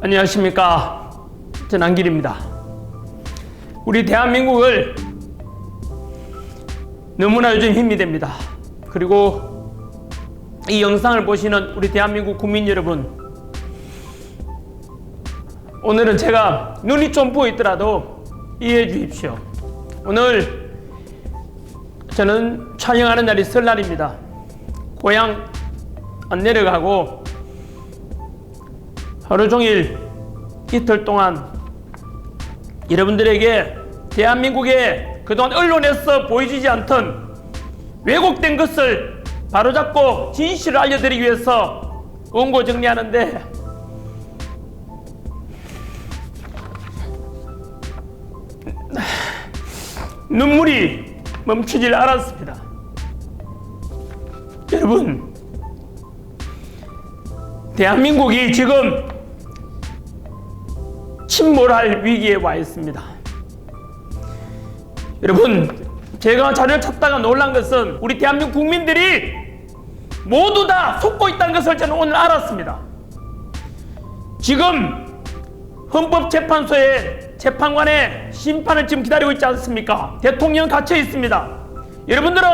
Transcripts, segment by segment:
안녕하십니까. 저는 안길입니다. 우리 대한민국을 너무나 요즘 힘이 됩니다. 그리고 이 영상을 보시는 우리 대한민국 국민 여러분, 오늘은 제가 눈이 좀 부어 있더라도 이해해 주십시오. 오늘 저는 촬영하는 날이 설날입니다. 고향 안 내려가고 하루 종일 이틀 동안 여러분들에게 대한민국의 그동안 언론에서 보여지지 않던 왜곡된 것을 바로잡고 진실을 알려드리기 위해서 원고 정리하는데 눈물이 멈추질 않았습니다. 여러분, 대한민국이 지금 침몰할 위기에 와 있습니다. 여러분, 제가 자료를 찾다가 놀란 것은 우리 대한민국 국민들이 모두 다 속고 있다는 것을 저는 오늘 알았습니다. 지금 헌법재판소의 재판관의 심판을 지금 기다리고 있지 않습니까? 대통령 갇혀 있습니다. 여러분들은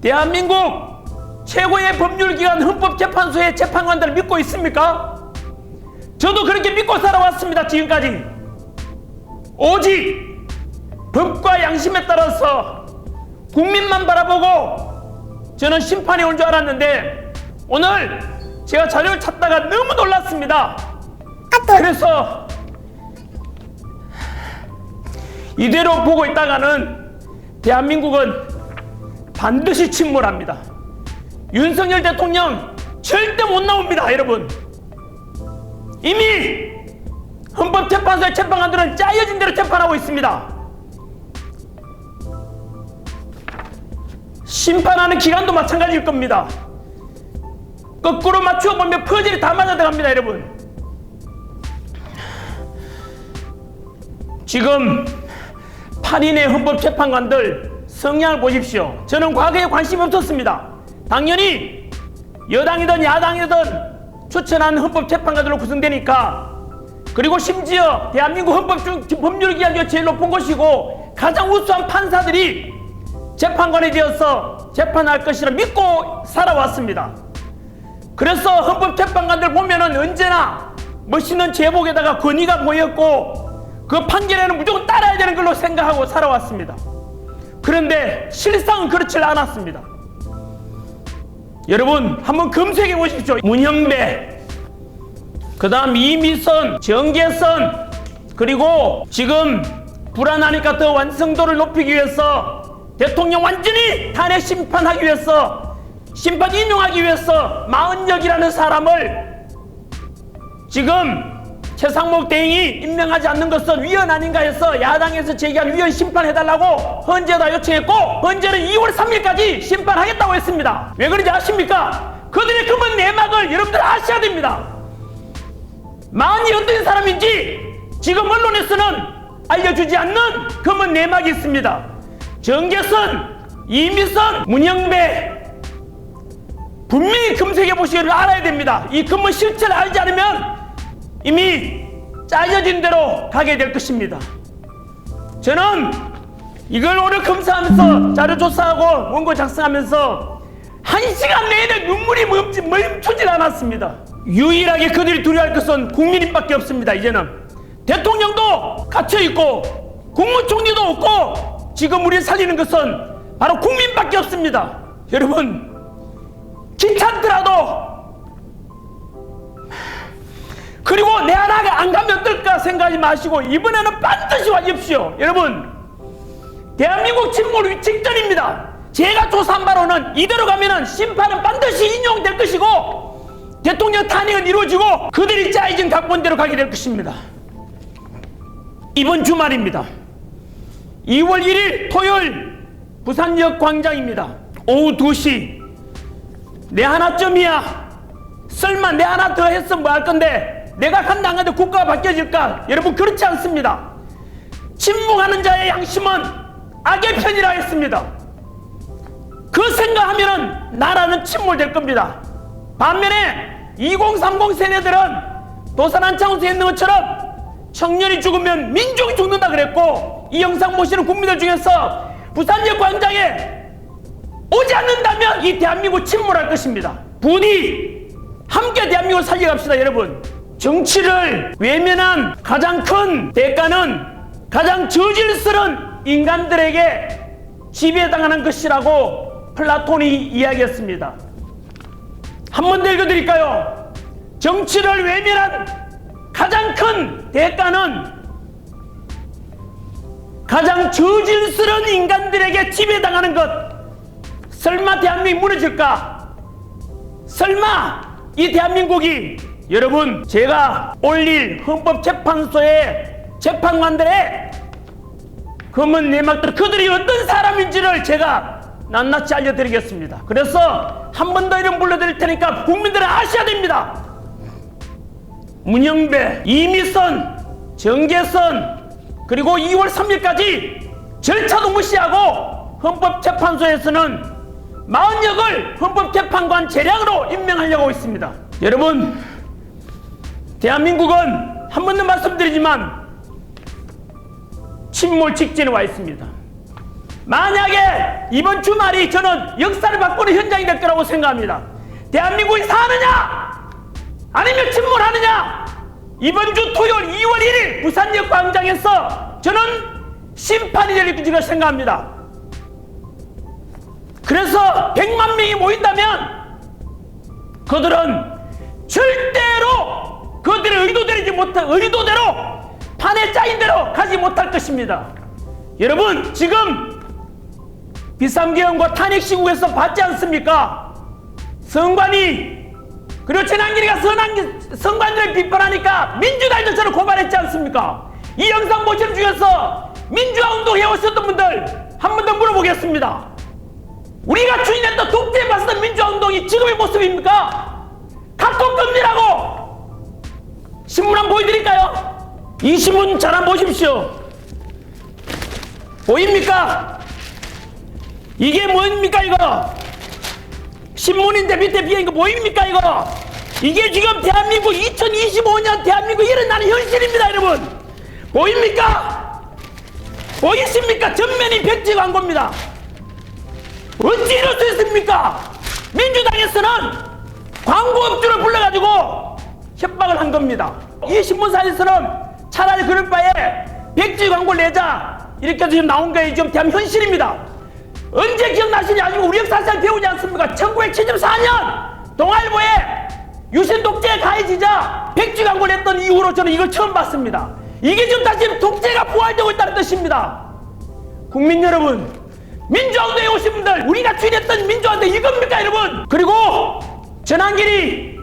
대한민국 최고의 법률기관 헌법재판소의 재판관들을 믿고 있습니까? 저도 그렇게 믿고 살아왔습니다. 지금까지. 오직 법과 양심에 따라서 국민만 바라보고 저는 심판이 올 줄 알았는데 오늘 제가 자료를 찾다가 너무 놀랐습니다. 그래서 이대로 보고 있다가는 대한민국은 반드시 침몰합니다. 윤석열 대통령 절대 못 나옵니다, 여러분. 이미 헌법재판소의 재판관들은 짜여진 대로 재판하고 있습니다. 심판하는 기간도 마찬가지일 겁니다. 거꾸로 맞추어 보면 퍼즐이 다 맞아 들어갑니다, 여러분. 지금 8인의 헌법재판관들 성향을 보십시오. 저는 과거에 관심이 없었습니다. 당연히 여당이든 야당이든 추천한 헌법재판관들로 구성되니까 그리고 심지어 대한민국 헌법 중 법률기관 중에 제일 높은 곳이고 가장 우수한 판사들이 재판관이 되어서 재판할 것이라 믿고 살아왔습니다. 그래서 헌법재판관들 보면은 언제나 멋있는 제복에다가 권위가 보였고 그 판결에는 무조건 따라야 되는 걸로 생각하고 살아왔습니다. 그런데 실상은 그렇지 않았습니다. 여러분 한번 검색해 보십시오. 문형배, 그 다음 이미선, 정계선, 그리고 지금 불안하니까 더 완성도를 높이기 위해서 대통령 완전히 탄핵 심판하기 위해서 심판 인용하기 위해서 마흔역이라는 사람을 지금 최상목 대행이 임명하지 않는 것은 위헌 아닌가 해서 야당에서 제기한 위헌 심판해달라고 헌재다 요청했고 헌재는 2월 3일까지 심판하겠다고 했습니다. 왜 그런지 아십니까? 그들의 금은 내막을 여러분들 아셔야 됩니다. 마흔이 어떤 사람인지 지금 언론에서는 알려주지 않는 금은 내막이 있습니다. 정계선, 이미선, 문영배 분명히 검색해 보시기를 알아야 됩니다. 이 금은 실체를 알지 않으면 이미 짜여진 대로 가게 될 것입니다. 저는 이걸 오늘 검사하면서 자료 조사하고 원고 작성하면서 한 시간 내내 눈물이 멈추, 멈추질 않았습니다. 유일하게 그들이 두려워할 것은 국민님밖에 없습니다. 이제는 대통령도 갇혀 있고 국무총리도 없고 지금 우리 살리는 것은 바로 국민밖에 없습니다. 여러분 귀찮더라도 그리고 내 하나가 안 가면 어떨까 생각하지 마시고 이번에는 반드시 와주십시오. 여러분 대한민국 침몰 직전입니다. 제가 조사한 바로는 이대로 가면은 심판은 반드시 인용될 것이고 대통령 탄핵은 이루어지고 그들이 짜여진 각본대로 가게 될 것입니다. 이번 주말입니다. 2월 1일 토요일 부산역 광장입니다. 오후 2시 내 하나쯤이야. 설마 내 하나 더 했으면 뭐할 건데 내가 간다 국가가 바뀌어질까? 여러분 그렇지 않습니다. 침묵하는 자의 양심은 악의 편이라 했습니다. 그 생각하면은 나라는 침몰될 겁니다. 반면에 2030 세대들은 도산 한창호에서 했는 것처럼 청년이 죽으면 민족이 죽는다 그랬고 이 영상 보시는 국민들 중에서 부산역 광장에 오지 않는다면 이 대한민국 침몰할 것입니다. 부디 함께 대한민국을 살려갑시다 여러분. 정치를 외면한 가장 큰 대가는 가장 저질스런 인간들에게 지배당하는 것이라고 플라톤이 이야기했습니다. 한 번 더 읽어드릴까요? 정치를 외면한 가장 큰 대가는 가장 저질스러운 인간들에게 지배당하는 것. 설마 대한민국이 무너질까? 설마 이 대한민국이 여러분 제가 올릴 헌법재판소의 재판관들의 검은 내막들 그들이 어떤 사람인지를 제가 낱낱이 알려드리겠습니다. 그래서 한 번 더 이름 불러드릴 테니까 국민들은 아셔야 됩니다. 문영배, 이미선, 정계선 그리고 2월 3일까지 절차도 무시하고 헌법재판소에서는 마흔역을 헌법재판관 재량으로 임명하려고 있습니다. 여러분, 대한민국은 한 번 더 말씀드리지만 침몰 직전에 와 있습니다. 만약에 이번 주말이 저는 역사를 바꾸는 현장이 될 거라고 생각합니다. 대한민국이 사느냐? 아니면 침몰하느냐? 이번 주 토요일 2월 1일 부산역 광장에서 저는 심판이 될 것이라 생각합니다. 그래서 100만 명이 모인다면 그들은 절대로 그들의 의도대로 못할 의도대로 판에 짜인 대로 가지 못할 것입니다. 여러분 지금 비상계엄과 탄핵 시국에서 봤지 않습니까? 성관이 그리고 전한길이가 선한 성관들을 비판하니까 민주당도 저를 고발했지 않습니까? 이 영상 보시는 중에서 민주화 운동 해오셨던 분들 한 번 더 물어보겠습니다. 우리가 주인했던 독재에 맞서던 민주화 운동이 지금의 모습입니까? 각종 금지라고 신문 한번 보여드릴까요? 이 신문 잘 한번 보십시오. 보입니까? 이게 뭡니까 이거? 신문인데 밑에 비어 있는 거 보입니까 이거? 이게 지금 대한민국 2025년 대한민국 일어나는 현실입니다 여러분. 보입니까? 보이십니까? 전면이 백지 광고입니다. 어찌 이럴 수 있습니까? 민주당에서는 광고업주를 불러가지고 협박을 한 겁니다. 이 신문사에서는 차라리 그럴 바에 백지 광고를 내자 이렇게 지금 나온 게 지금 대한 현실입니다. 언제 기억나시냐? 아니면 우리 역사상 배우지 않습니까? 1974년 동아일보에 유신 독재 가해지자 백지 광고를 냈던 이후로 저는 이걸 처음 봤습니다. 이게 지금 다시 독재가 부활되고 있다는 뜻입니다. 국민 여러분, 민주화운동에 오신 분들, 우리가 주인했던 민주화운동 이겁니까, 여러분? 그리고 전한길이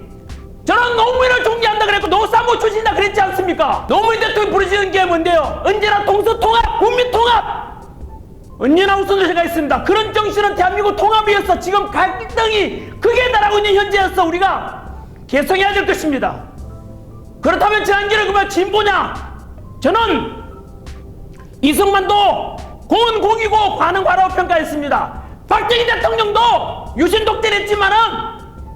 저는 노무현을 존경한다 그랬고 노사모 출신이다 그랬지 않습니까? 노무현 대통령 부르시는 게 뭔데요? 언제나 동서통합, 국민통합! 언제나 우선순위가 있습니다. 그런 정신은 대한민국 통합이어서 지금 갈등이 크게 달하고 있는 현재에서 우리가 개성해야 될 것입니다. 그렇다면 전한길은 그러면 진보냐? 저는 이승만도 고은 공이고 과는 과라고 평가했습니다. 박정희 대통령도 유신 독재했지만은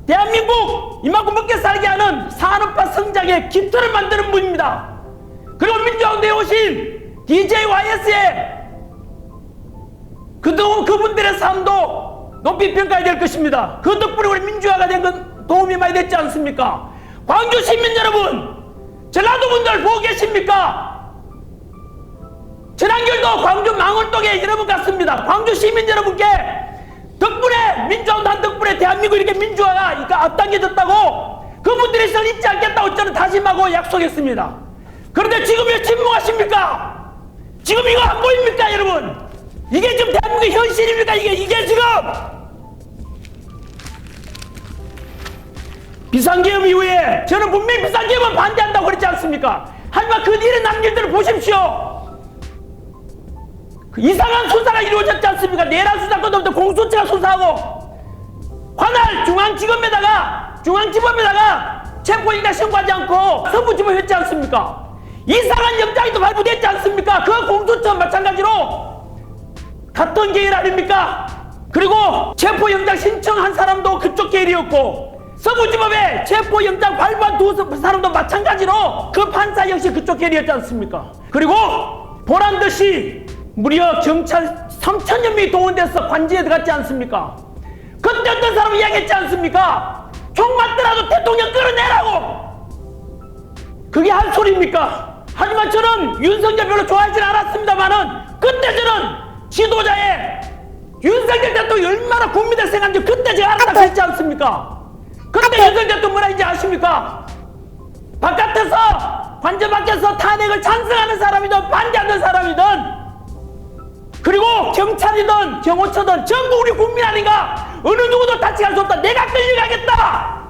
대한민국 이만큼 먹게 살게 하는 산업화 성장의 기틀을 만드는 분입니다. 그리고 민주화운동에 오신 DJYS의 그동안 그분들의 삶도 높이 평가해야 될 것입니다. 그 덕분에 우리 민주화가 된 건 도움이 많이 됐지 않습니까? 광주 시민 여러분, 전라도 분들 보고 계십니까? 전한결도 광주 망월동에 여러분 같습니다. 광주 시민 여러분께 덕분에 민주화운동 덕분에 대한민국 이렇게 민주화가 이렇게 앞당겨졌다고 그분들이 저를 잊지 않겠다고 저는 다짐하고 약속했습니다. 그런데 지금 왜 침묵하십니까? 지금 이거 안 보입니까 여러분? 이게 지금 대한민국의 현실입니까? 이게 이게 지금 비상계엄 이후에 저는 분명히 비상계엄은 반대한다고 그랬지 않습니까? 하지만 그 뒤에 남길들을 보십시오. 그 이상한 수사가 이루어졌지 않습니까? 내란 수사권부터 공수처가 수사하고 관할 중앙지검에다가 중앙지법에다가 체포인가 신고하지 않고 서부지법 했지 않습니까? 이상한 영장이 또 발부됐지 않습니까? 그 공수처 마찬가지로 같은 계열 아닙니까? 그리고 체포영장 신청한 사람도 그쪽 계열이었고 서부지법에 체포영장 발부한 두 사람도 마찬가지로 그 판사 역시 그쪽 계리였지 않습니까? 그리고 보란 듯이 무려 경찰 3천여 명이 동원돼서 관제에 들어갔지 않습니까? 그때 어떤 사람이 이야기했지 않습니까? 총 맞더라도 대통령 끌어내라고! 그게 한 소리입니까? 하지만 저는 윤석열 별로 좋아하진 않았습니다만은 그때 저는 지도자의 윤석열 대통령이 얼마나 국민들 생각인지 그때 제가 알았다고 했지 않습니까? 그때 윤석열 대통령 뭐라 했는지 아십니까? 바깥에서 관저 밖에서 탄핵을 찬성하는 사람이든 반대하는 사람이든 그리고 경찰이든 경호처든 전부 우리 국민 아닌가 어느 누구도 다치게 할수 없다 내가 끌려가겠다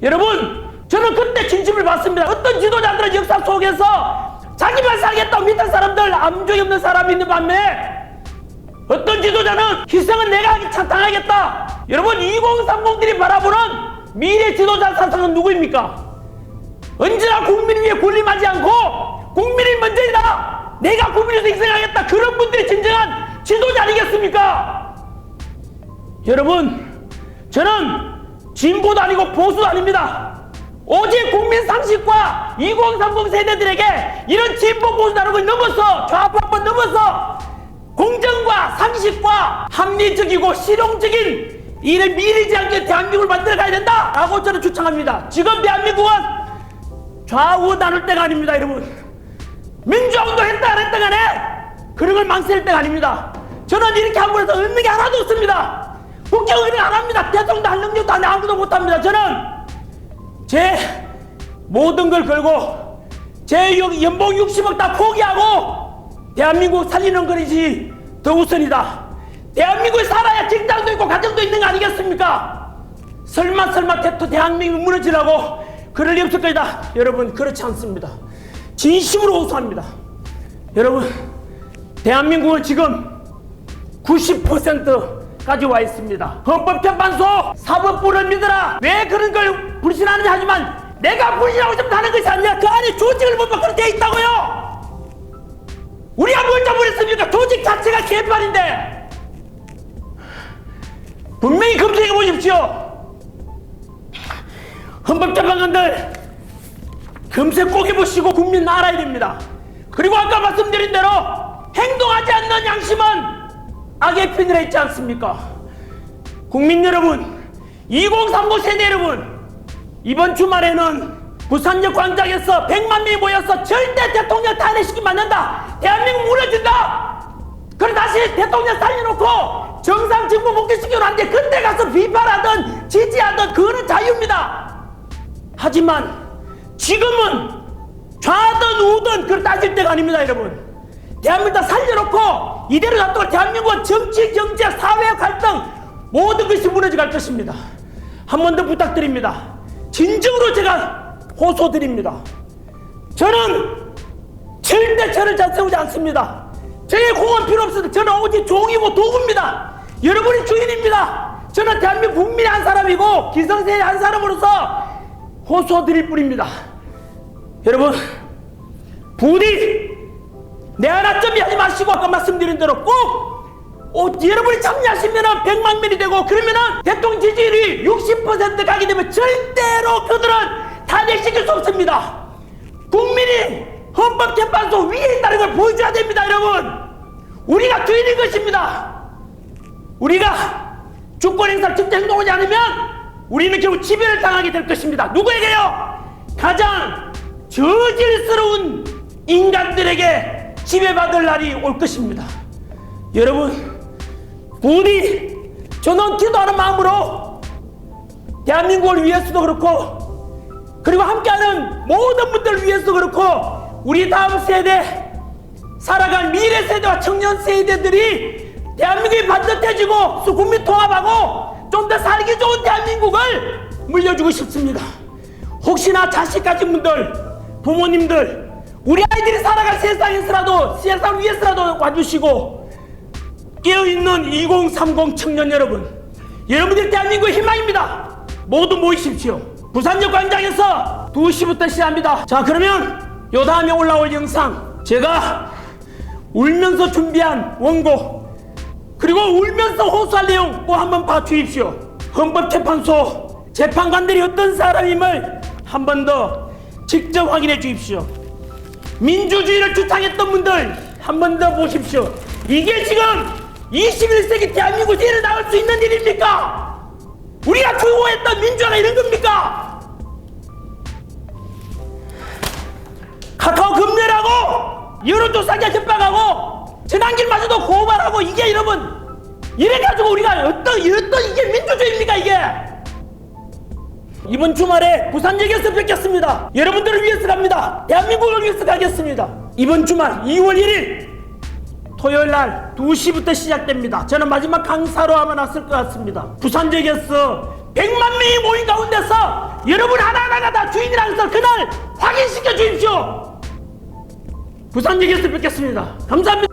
여러분 저는 그때 진심을 받습니다 어떤 지도자들은 역사 속에서 자기만 살겠다고 밑에 사람들 암종이 없는 사람이 있는 반면에 어떤 지도자는 희생은 내가 당하겠다 여러분 2030들이 바라보는 미래 지도자 사상은 누구입니까? 언제나 국민을 위해 군림하지 않고. 국민에서 희생하겠다. 그런 분들이 진정한 지도자 아니겠습니까? 여러분, 저는 진보도 아니고 보수도 아닙니다. 오직 국민 상식과 2030 세대들에게 이런 진보 보수 걸 넘어서 좌파권 넘어서 공정과 상식과 합리적이고 실용적인 이를 미리지 않게 대한민국을 만들어 가야 된다 라고 저는 주창합니다. 지금 대한민국은 좌우 나눌 때가 아닙니다, 여러분. 민주화운동 했다 안 했다 간에 그런 걸 망설일 때가 아닙니다. 저는 이렇게 함으로 해서 얻는 게 하나도 없습니다. 국경을 안 합니다. 대통령도 할 능력도 안 해. 아무도 못 합니다. 저는 제 모든 걸 걸고 제 연- 연봉 60억 다 포기하고 대한민국 살리는 것이지 더 우선이다. 대한민국에 살아야 직장도 있고 가정도 있는 거 아니겠습니까? 설마 설마 대토 대한민국 무너지라고 그럴 리 없을 거다. 여러분 그렇지 않습니다. 진심으로 호소합니다. 여러분 대한민국은 지금 90%까지 와 있습니다. 헌법재판소 사법부를 믿어라. 왜 그런 걸 불신하느냐 하지만 내가 불신하고 싶다는 것이 아니라 그 안에 조직을 보면 그렇게 돼 있다고요. 우리가 뭘 잘못했습니까? 조직 자체가 개판인데 분명히 검증해 보십시오. 헌법재판관들 금세 꼭 해보시고 국민 알아야 됩니다. 그리고 아까 말씀드린 대로 행동하지 않는 양심은 악의 핀이라 했지 않습니까? 국민 여러분, 2030 세대 여러분, 이번 주말에는 부산역 광장에서 100만 명이 모여서 절대 대통령 탄핵시키면 안 된다. 대한민국 무너진다. 그래 다시 대통령 살려놓고 정상 복귀시키면 안 돼. 그때 가서 비판하든 지지하든 그거는 자유입니다. 하지만 지금은 좌든 우든 그걸 따질 때가 아닙니다, 여러분. 대한민국 다 살려놓고 이대로 놔두고 대한민국은 정치, 경제, 사회 갈등 모든 것이 무너져 갈 것입니다. 한 번 더 부탁드립니다. 진정으로 제가 호소드립니다. 저는 절대 저를 잡세우지 않습니다. 저의 공은 필요 없습니다. 저는 오직 종이고 도구입니다. 여러분이 주인입니다. 저는 대한민국 국민의 한 사람이고 기성세의 한 사람으로서 호소드릴 뿐입니다. 여러분, 부디 내 하나점이 하지 마시고 아까 말씀드린 대로 꼭 어, 여러분이 참여하시면 100만 명이 되고 그러면은 대통령 지지율이 60% 가게 되면 절대로 그들은 탄핵시킬 수 없습니다. 국민이 헌법재판소 위에 있다는 걸 보여줘야 됩니다, 여러분. 우리가 주인인 것입니다. 우리가 주권 행사를 직접 행동하지 않으면 우리는 결국 지배를 당하게 될 것입니다. 누구에게요? 가장 저질스러운 인간들에게 지배받을 날이 올 것입니다. 여러분, 부디 저는 기도하는 마음으로 대한민국을 위해서도 그렇고 그리고 함께하는 모든 분들을 위해서도 그렇고 우리 다음 세대 살아갈 미래 세대와 청년 세대들이 대한민국이 반듯해지고 국민 통합하고 좀 더 살기 좋은 대한민국을 물려주고 싶습니다. 혹시나 자식 가진 분들, 부모님들, 우리 아이들이 살아갈 세상에서라도 세상 위에서라도 와주시고 깨어있는 2030 청년 여러분, 여러분들 대한민국의 희망입니다. 모두 모이십시오. 부산역 광장에서 2시부터 시작합니다. 자, 그러면 요 다음에 올라올 영상 제가 울면서 준비한 원고 그리고 울면서 호소할 내용 꼭 한번 봐주십시오. 헌법재판소 재판관들이 어떤 사람임을 한 번 더 직접 확인해 주십시오. 민주주의를 주창했던 분들 한 번 더 보십시오. 이게 지금 21세기 대한민국에서 일어나올 수 있는 일입니까? 우리가 추구했던 민주화가 이런 겁니까? 카카오 금멸하고 여론조사기가 협박하고 전환길마저도 고발하고 이게 여러분 이래가지고 우리가 어떤 어떤 이게 민주주의입니까 이게? 이번 주말에 부산역에서 뵙겠습니다. 여러분들을 위해서 갑니다. 대한민국을 위해서 가겠습니다. 이번 주말 2월 1일 토요일 날 2시부터 시작됩니다. 저는 마지막 강사로 아마 나설 것 같습니다. 부산역에서 100만 명이 모인 가운데서 여러분 하나하나가 다 주인이라서 그날 확인시켜 주십시오. 부산역에서 뵙겠습니다. 감사합니다